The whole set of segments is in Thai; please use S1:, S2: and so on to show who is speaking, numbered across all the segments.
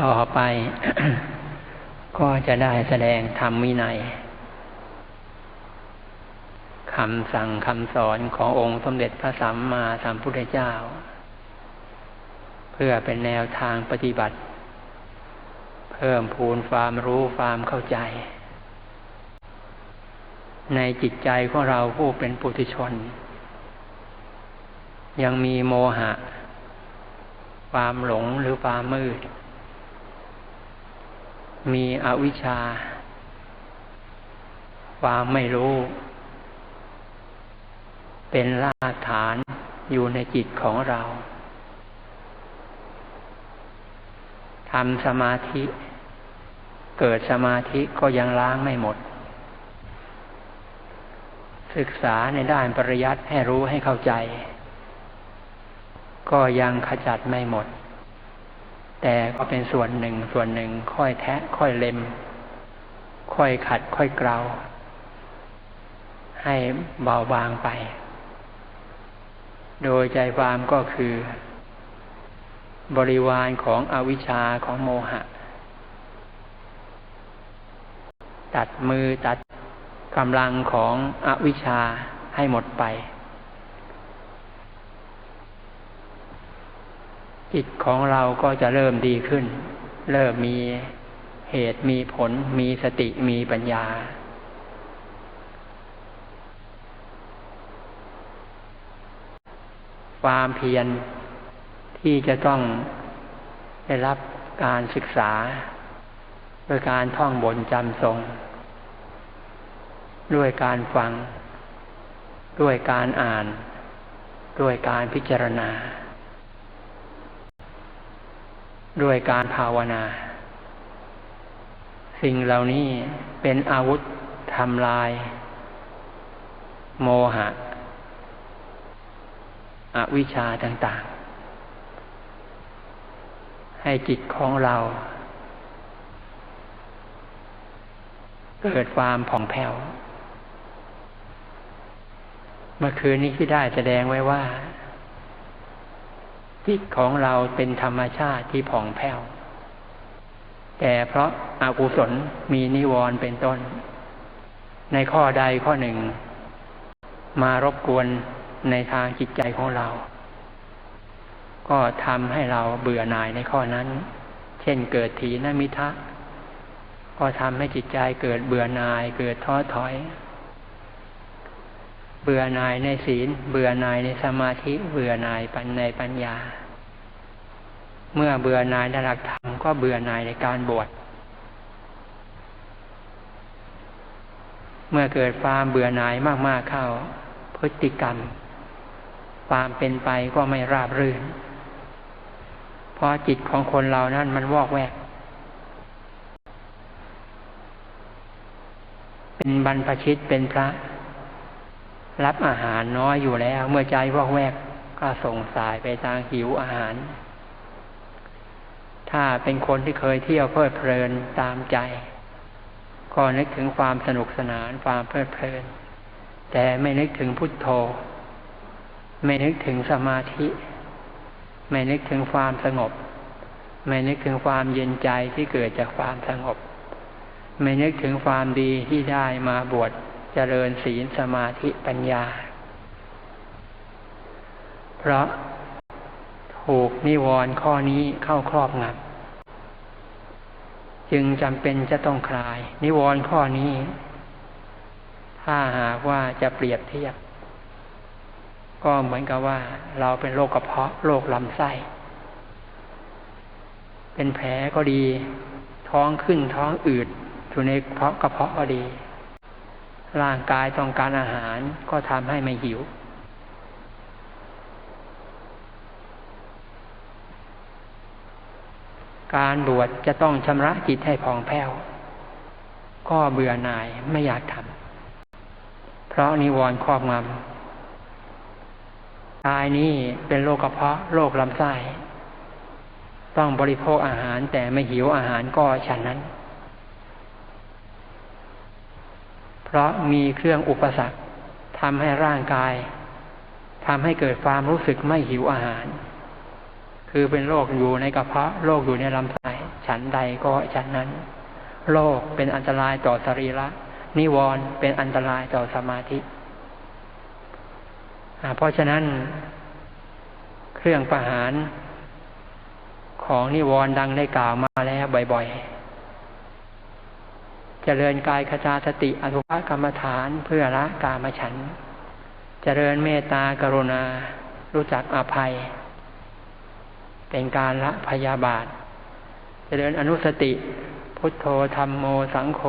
S1: ต่อไป ก็จะได้แสดงธรรมวินัยคำสั่งคำสอนขององค์สมเด็จพระสัมมาสัมพุทธเจ้า เพื่อเป็นแนวทางปฏิบัติ เพิ่มพูนความรู้ความเข้าใจ ในจิตใจของเราผู้เป็นปุถุชน ยังมีโมหะ ความหลงหรือความมืด มีอวิชชา ความไม่รู้ เป็นรากฐานอยู่ในจิตของเราทำสมาธิ เกิดสมาธิก็ยังล้างไม่หมด ศึกษาในด้านปริยัติให้รู้ให้เข้าใจ ก็ยังขจัดไม่หมด แต่ก็เป็นส่วนหนึ่งส่วนหนึ่งค่อยแทะ ค่อยเล็ม ค่อยขัด ค่อยเกลาให้เบาบางไป โดยใจความก็คือ บริวารของอวิชชาของโมหะ ตัดมือตัดกำลังของอวิชชาให้หมดไป จิตของเราก็จะเริ่มดีขึ้น เริ่มมีเหตุมีผล มีสติมีปัญญา ความเพียรที่จะต้องได้รับการศึกษา โดยการท่องบนจำทรง ด้วยการฟัง ด้วยการอ่าน ด้วยการพิจารณา ด้วยการภาวนา สิ่งเหล่านี้เป็นอาวุธทำลาย โมหะ อวิชชาต่าง ๆ ให้จิตของเรา เกิดความผ่องแผ้ว เมื่อคืนนี้ที่ได้แสดงไว้ว่า จิตของเราเป็นธรรมชาติที่ผ่องแผ้ว แต่เพราะอากุศลมีนิวรณ์เป็นต้น ในข้อใดข้อหนึ่ง มารบกวนในทางจิตใจของเรา ก็ทำให้เราเบื่อหน่ายในข้อนั้น เช่นเกิดถีนมิทะ ก็ทำให้จิตใจเกิดเบื่อหน่ายเกิดท้อถอย เบื่อหน่ายในศีล เบื่อหน่ายในสมาธิ เบื่อหน่ายปัญในปัญญา เมื่อเบื่อหน่ายในหลักธรรมก็เบื่อหน่ายในการบวช เมื่อเกิดความเบื่อหน่ายมากๆเข้า พฤติกรรม ความเป็นไปก็ไม่ราบรื่น เพราะจิตของคนเรานั้นมันวอกแวก เป็นบรรพชิตเป็นพระ รับอาหารน้อยอยู่แล้ว เมื่อใจวอกแวกก็ส่งสายไปทางหิวอาหาร ถ้าเป็นคนที่เคยเที่ยวเพลิดเพลินตามใจ ก็นึกถึงความสนุกสนานความเพลิดเพลิน แต่ไม่นึกถึงพุทโธ ไม่นึกถึงสมาธิ ไม่นึกถึงความสงบ ไม่นึกถึงความเย็นใจที่เกิดจากความสงบ ไม่นึกถึงความดีที่ได้มาบวช เจริญศีลสมาธิปัญญา เพราะถูกนิวรณ์ข้อนี้เข้าครอบงำจึงจำเป็นจะต้องคลาย นิวรณ์ข้อนี้ ถ้าหากว่าจะเปรียบเทียบ ก็เหมือนกับว่า เราเป็นโรคกระเพาะโรคลำไส้ เป็นแผลก็ดี ท้องขึ้นท้องอืดอยู่ในเพาะกระเพาะก็ดี ร่างกายต้องการอาหารก็ทำให้ไม่หิว การบวชจะต้องชำระจิตให้ผ่องแผ้ว ก็เบื่อหน่ายไม่อยากทำ เพราะนิวรณ์ครอบงำกายนี้เป็นโรคกระเพาะโรคลำไส้ ต้องบริโภคอาหารแต่ไม่หิวอาหารก็ฉันนั้น เพราะมีเครื่องอุปสรรคทำให้ร่างกายทำให้เกิดความรู้สึกไม่หิวอาหาร คือเป็นโรคอยู่ในกระเพาะโรคอยู่ในลำไส้ฉันใดก็ฉันนั้นโลกเป็นอันตรายต่อสรีระนิวรณ์เป็นอันตรายต่อสมาธิเพราะฉะนั้น เครื่องประหารของนิวรณ์ดังได้กล่าวมาแล้วบ่อยๆ เจริญกายคจาสติอสุภกรรมฐานเพื่อละกามฉัน เจริญเมตตากรุณา รู้จักอภัย เป็นการละพยาบาท เจริญอนุสติ พุทโธธรรมโมสังโฆ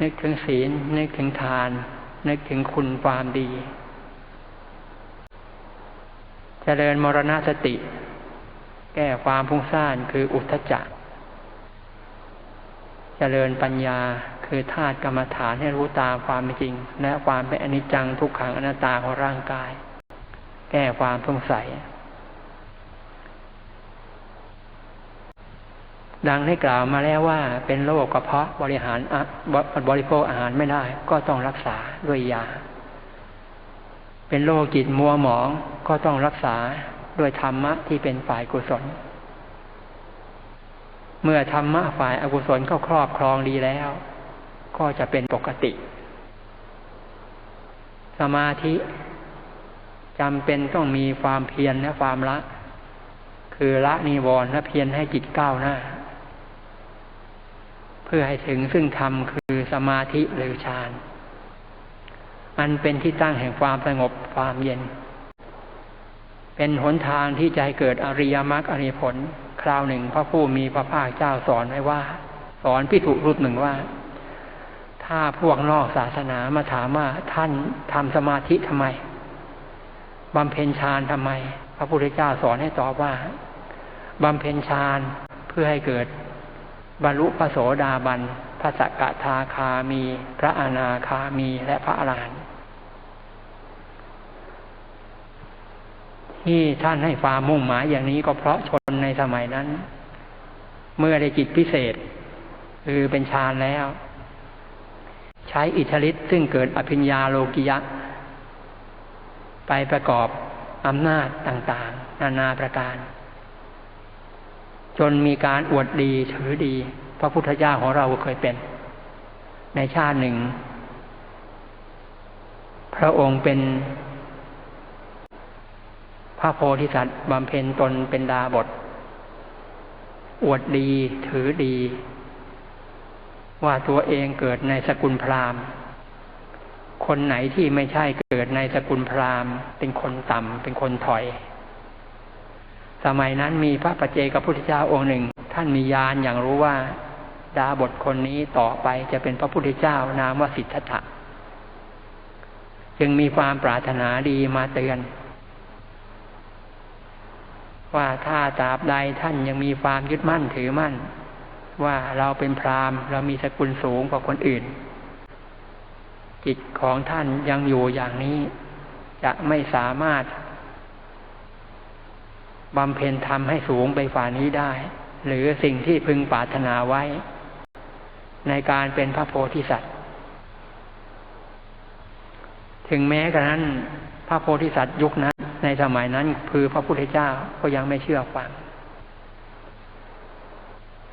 S1: นึกถึงศีล นึกถึงทาน นึกถึงคุณความดี เจริญมรณสติ แก้ความพุ่งซ่านคืออุทธจัก เจริญปัญญาคือธาตุกรรมฐานให้รู้ตามความเป็นจริง และความเป็นอนิจจังทุกขังอนัตตาของร่างกาย แก้ความสงสัย ดังได้กล่าวมาแล้วว่าเป็นโรคกระเพาะบริหารบริโภคอาหารไม่ได้ ก็ต้องรักษาด้วยยา เป็นโรคจิตมัวหมองก็ต้องรักษาด้วยธรรมะที่เป็นฝ่ายกุศล เมื่อธรรมะฝ่ายอกุศลเข้าครอบครองดีแล้ว ก็จะเป็นปกติ สมาธิจำเป็นต้องมีความเพียรและความละ คือละนิวรณ์และเพียรให้จิตก้าวหน้า เพื่อให้ถึงซึ่งธรรมคือสมาธิหรือฌานอันเป็นที่ตั้งแห่งความสงบความเย็น เป็นหนทางที่จะให้เกิดอริยมรรคอริผล คราวหนึ่งพระผู้มีพระภาคเจ้าสอนไว้ว่า สอนพิถุรูปหนึ่งว่า ถ้าพวกนอกศาสนามาถามว่าท่านทำสมาธิทำไมบำเพ็ญฌานทำไม พระพุทธเจ้าสอนให้ตอบว่าบำเพ็ญฌานเพื่อให้เกิด บรรลุพระโสดาบันพระสกทาคามี พระอนาคามีและพระอรหันต์ที่ท่านให้ความมุ่งหมายอย่างนี้ก็เพราะชนใน สมัยนั้น เมื่อได้จิตพิเศษ คือเป็นฌานแล้ว ใช้อิทธิฤทธิ์ซึ่งเกิดอภิญญาโลกิยะ ไปประกอบอำนาจต่างๆ นานาประการ จนมีการอวดดีถือดี พระพุทธเจ้าของเราเคยเป็น ในชาติหนึ่ง พระองค์เป็นพระโพธิสัตว์บำเพ็ญตนเป็นดาบท อวดดีถือดี ว่าตัวเองเกิดในสกุลพราหมณ์ คนไหนที่ไม่ใช่เกิดในสกุลพราหมณ์ เป็นคนต่ำเป็นคนถอย สมัยนั้นมีพระปัจเจกพุทธเจ้าองค์หนึ่ง ท่านมีญาณอย่างรู้ว่า ดาบทคนนี้ต่อไปจะเป็นพระพุทธเจ้านามว่าสิทธัตถะจึงมีความปรารถนาดีมาเตือน ว่าถ้าตราบใดท่านยังมีความยึดมั่นถือมั่น ว่าเราเป็นพราหมณ์ เรามีสกุลสูงกว่าคนอื่น จิตของท่านยังอยู่อย่างนี้ จะไม่สามารถบำเพ็ญทำให้สูงไปฝ่านี้ได้ หรือสิ่งที่พึงปรารถนาไว้ ในการเป็นพระโพธิสัตว์ ถึงแม้กระนั้นพระโพธิสัตว์ยุคนั้น ในสมัยนั้น คือพระพุทธเจ้าก็ยังไม่เชื่อฟัง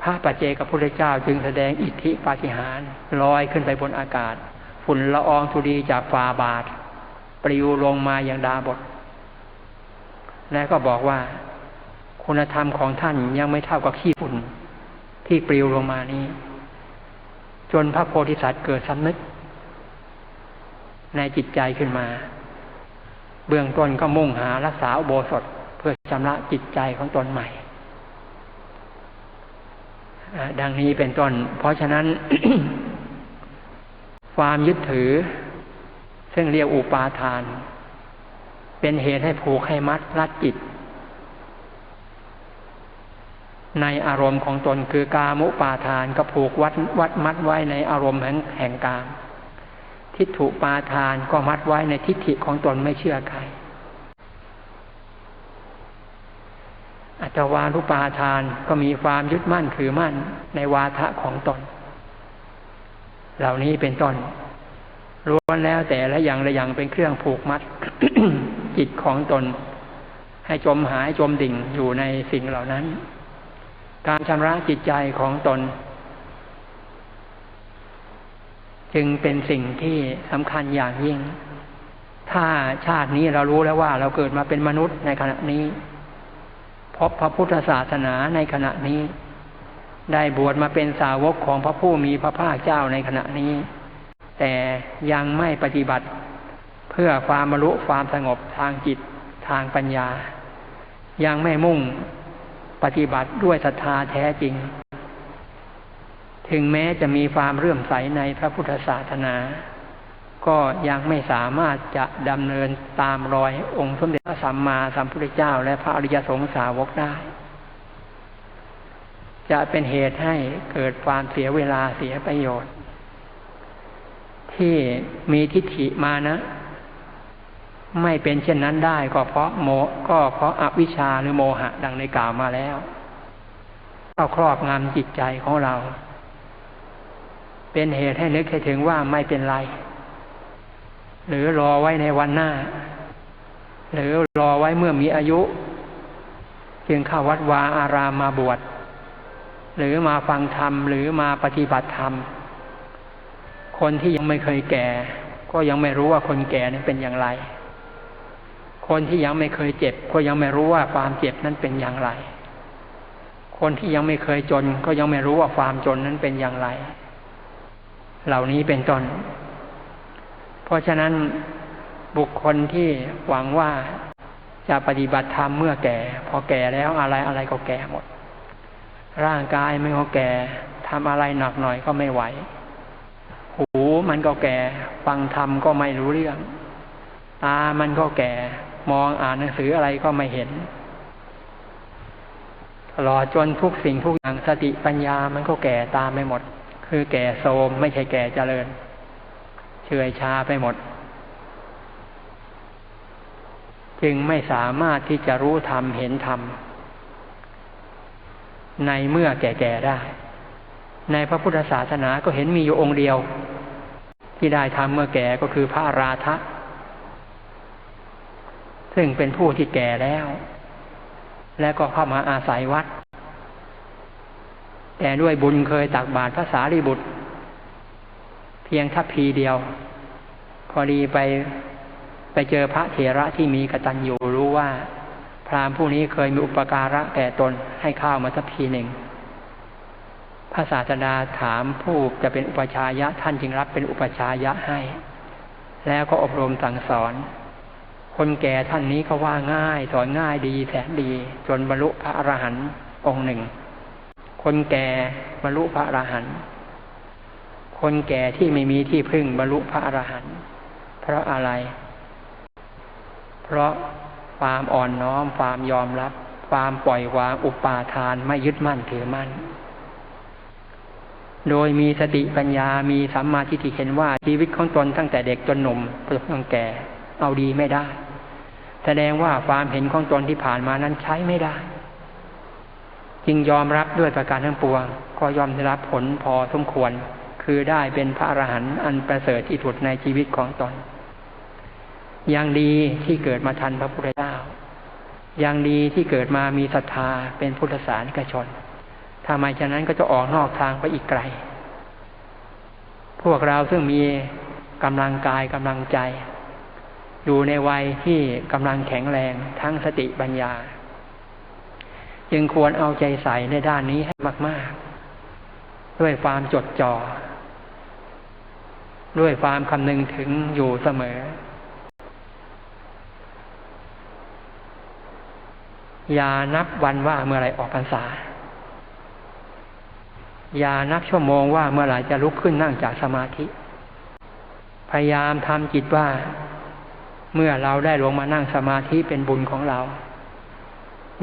S1: พระปัจเจกพุทธเจ้าจึงแสดงอิทธิปาฏิหาริย์ลอยขึ้นไปบนอากาศ ฝุ่นละอองธุลีจากฟ้าบาทปลิวลงมาอย่างดาบท และก็บอกว่า คุณธรรมของท่านยังไม่เท่ากับขี้ฝุ่น ที่ปลิวลงมานี้ จนพระโพธิสัตว์เกิดสำนึก ในจิตใจขึ้นมา เบื้องต้นก็มุ่งหารักษาอุโบสถเพื่อชำระจิตใจของตนใหม่ ดังนี้เป็นต้น เพราะฉะนั้น ความยึดถือ ซึ่งเรียกอุปาทาน เป็นเหตุให้ผูกให้มัดรัดจิต ในอารมณ์ของตนคือกามุปาทานก็ผูกวัดวัดมัดไว้ในอารมณ์แห่งแห่งกาม ทิฏฐุปาทานก็มัดไว้ในทิฏฐิของตนไม่เชื่อใคร อัตวานุปาทานก็มีความยึดมั่นถือมั่นในวาทะของตน เหล่านี้เป็นต้นล้วนแล้วแต่ละอย่างละอย่างเป็นเครื่องผูกมัดจิตของตน ให้จมหายจมดิ่งอยู่ในสิ่งเหล่านั้น การชำระจิตใจของตน จึงเป็นสิ่งที่สำคัญอย่างยิ่ง ถ้าชาตินี้เรารู้แล้วว่าเราเกิดมาเป็นมนุษย์ในขณะนี้ พบพระพุทธศาสนาในขณะนี้ ได้บวชมาเป็นสาวกของพระผู้มีพระภาคเจ้าในขณะนี้ แต่ยังไม่ปฏิบัติ เพื่อความบรรลุความสงบทางจิตทางปัญญา ยังไม่มุ่งปฏิบัติด้วยศรัทธาแท้จริง ถึงแม้จะมีความเรื่อมใสในพระพุทธศาสนา ก็ยังไม่สามารถจะดำเนินตามรอยองค์สมเด็จพระสัมมาสัมพุทธเจ้า และพระอริยสงสาวกได้ จะเป็นเหตุให้เกิดความเสียเวลาเสียประโยชน์ ที่มีทิฏฐิมานะ ไม่เป็นเช่นนั้นได้ก็เพราะโมก็เพราะอาวิชชาหรือโมหะดังในกล่าวมาแล้วก็ครอบงำจิตใจของเรา เป็นเหตุให้นึกให้ถึงว่าไม่เป็นไร หรือรอไว้ในวันหน้า หรือรอไว้เมื่อมีอายุ จึงเข้าวัดวาอารามมาบวชหรือมาฟังธรรม หรือมาปฏิบัติธรรม คนที่ยังไม่เคยแก่ ก็ยังไม่รู้ว่าคนแก่นั้นเป็นอย่างไร คนที่ยังไม่เคยเจ็บ ก็ยังไม่รู้ว่าความเจ็บนั้นเป็นอย่างไร คนที่ยังไม่เคยจน ก็ยังไม่รู้ว่าความจนนั้นเป็นอย่างไร เหล่านี้เป็นต้น เพราะฉะนั้นบุคคลที่หวังว่าจะปฏิบัติธรรมเมื่อแก่ พอแก่แล้วอะไรอะไรก็แก่หมด ร่างกายไม่ก็แก่ทำอะไรหนักหน่อยก็ไม่ไหว หูมันก็แก่ ฟังธรรมก็ไม่รู้เรื่อง ตามันก็แก่ มองอ่านหนังสืออะไรก็ไม่เห็นตลอดจนทุกสิ่งทุกอย่างสติปัญญามันก็แก่ตามไปหมด คือแก่โทมไม่ใช่แก่เจริญ เฉยชาไปหมด จึงไม่สามารถที่จะรู้ธรรมเห็นธรรม ในเมื่อแก่ๆได้ ในพระพุทธศาสนาก็เห็นมีอยู่องค์เดียว ที่ได้ทำเมื่อแก่ก็คือพระราธะซึ่งเป็นผู้ที่แก่แล้ว และก็เข้ามาอาศัยวัด แต่ด้วยบุญเคยตักบาตรพระสารีบุตร เพียงทัพพีเดียว พอดีไปไปเจอพระเถระที่มีกตัญญูรู้ว่า พราหมณ์ผู้นี้เคยมีอุปการะแก่ตนให้ข้าวมาทัพพีหนึ่งพระศาสดาถามผู้จะเป็นอุปชายะท่านจึงรับเป็นอุปชายะให้ แล้วก็อบรมสั่งสอน คนแก่ท่านนี้ก็ว่าง่าย สอนง่ายดีแสนดี จนบรรลุพระอรหันต์องค์หนึ่ง คนแก่บรรลุพระอรหันต์คนแก่ที่ไม่มีที่พึ่งบรรลุพระอรหันต์เพราะอะไร เพราะความอ่อนน้อมความยอมรับ ความปล่อยวางอุปาทานไม่ยึดมั่นถือมั่น โดยมีสติปัญญามีสัมมาทิฏฐิเห็นว่าชีวิตของตนตั้งแต่เด็กจนหนุ่มจนแก่ เอาดีไม่ได้ แสดงว่าความเห็นของตนที่ผ่านมานั้นใช้ไม่ได้ จึงยอมรับด้วยประการทั้งปวง ก็ยอมได้รับผลพอสมควร คือได้เป็นพระอรหันต์อันประเสริฐที่สุดในชีวิตของตน ยังดีที่เกิดมาทันพระพุทธเจ้า ยังดีที่เกิดมามีศรัทธาเป็นพุทธศาสนิกชนทำไมฉะนั้นก็จะออกนอกทางไปอีกไกล พวกเราซึ่งมีกำลังกายกำลังใจ อยู่ในวัยที่กำลังแข็งแรงทั้งสติปัญญา จึงควรเอาใจใส่ในด้านนี้ให้มาก ๆ ด้วยความจดจอ่อ ด้วยความคำนึงถึงอยู่เสมอ อย่านับวันว่าเมื่อไรออกพรรษา อย่านับชั่วโมงว่าเมื่อไรจะลุกขึ้นนั่งจากสมาธิ พยายามทำจิตว่า เมื่อเราได้ลงมานั่งสมาธิเป็นบุญของเรา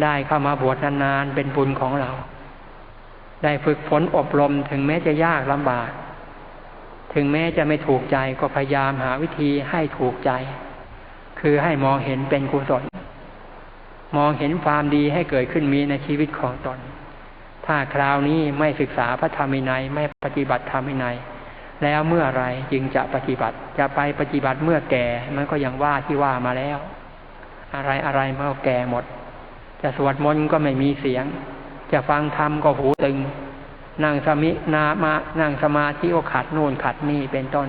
S1: ได้เข้ามาบวชนานๆเป็นบุญของเรา ได้ฝึกฝนอบรมถึงแม้จะยากลำบาก ถึงแม้จะไม่ถูกใจก็พยายามหาวิธีให้ถูกใจ คือให้มองเห็นเป็นกุศล มองเห็นความดีให้เกิดขึ้นมีในชีวิตของตน ถ้าคราวนี้ไม่ศึกษาพระธรรมินัยไม่ปฏิบัติธรรมินัย แล้วเมื่อไรจึงจะปฏิบัติ จะไปปฏิบัติเมื่อแก่ มันก็ยังว่าที่ว่ามาแล้ว อะไรอะไรเมื่อแก่หมด จะสวดมนต์ก็ไม่มีเสียง จะฟังธรรมก็หูตึง นั่งสมินามานั่งสมาธิก็ขัดนู่นขัดนี่เป็นต้น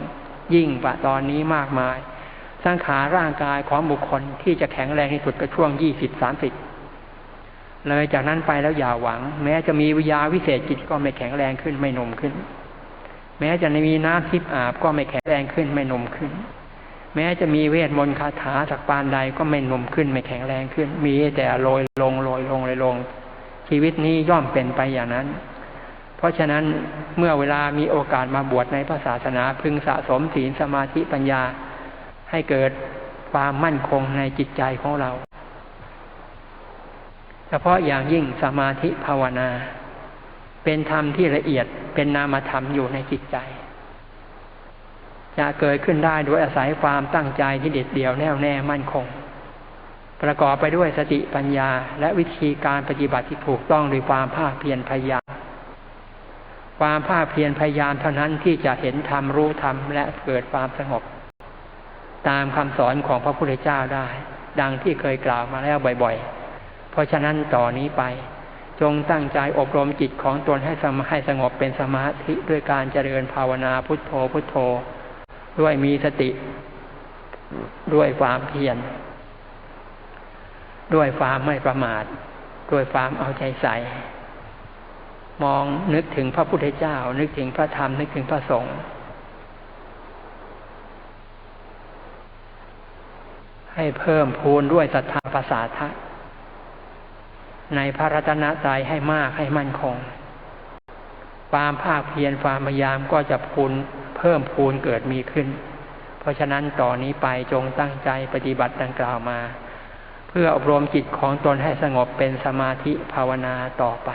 S1: ยิ่งปะตอนนี้มากมายสังขารร่างกายของบุคคลที่จะแข็งแรงที่สุดก็ช่วงยี่สิบสามสิบเลยจากนั้นไปแล้วอย่าหวัง แม้จะมีวิยาวิเศษจิตก็ไม่แข็งแรงขึ้นไม่นมขึ้น แม้จะมีน้ำทิพย์อาบก็ไม่แข็งแรงขึ้นไม่นมขึ้น แม้จะมีเวทมนต์คาถาสักปานใดก็ไม่หนุ่มขึ้นไม่แข็งแรงขึ้น มีแต่โรยลงโรยลงโรยลง ชีวิตนี้ย่อมเป็นไปอย่างนั้น เพราะฉะนั้นเมื่อเวลามีโอกาสมาบวชในพระศาสนาพึงสะสมศีลสมาธิปัญญา ให้เกิดความมั่นคงในจิตใจของเราเฉพาะอย่างยิ่งสมาธิภาวนา เป็นธรรมที่ละเอียดเป็นนามธรรมอยู่ในจิตใจ จะเกิดขึ้นได้โดยอาศัยความตั้งใจที่เด็ดเดี่ยวแน่วแน่มั่นคง ประกอบไปด้วยสติปัญญา และวิธีการปฏิบัติที่ถูกต้องด้วยความภาคเพียรพยายามความภาคเพียรพยายามเท่านั้นที่จะเห็นธรรมรู้ธรรมและเกิดความสงบ ตามคำสอนของพระพุทธเจ้าได้ ดังที่เคยกล่าวมาแล้วบ่อยๆ เพราะฉะนั้นต่อนนี้ไป จงตั้งใจอบรมจิตของตนให้สให้สงบเป็นสมาธิด้วยการเจริญภาวนาพุทโธพุทโธ ด้วยมีสติ ด้วยความเพียรด้วยความไม่ประมาท ด้วยความเอาใจใส่ มองนึกถึงพระพุทธเจ้า นึกถึงพระธรรม นึกถึงพระสงฆ์ให้เพิ่มพูนด้วยศรัทธาภาษาทะในพระรัตนตรัยให้มากให้มั่นคง ความภาคเพียรความพยายามก็จะพูน เพิ่มพูนเกิดมีขึ้น เพราะฉะนั้นต่อนนี้ไปจงตั้งใจปฏิบัติดังกล่าวมา เพื่ออบรมจิตของตนให้สงบเป็นสมาธิภาวนาต่อไป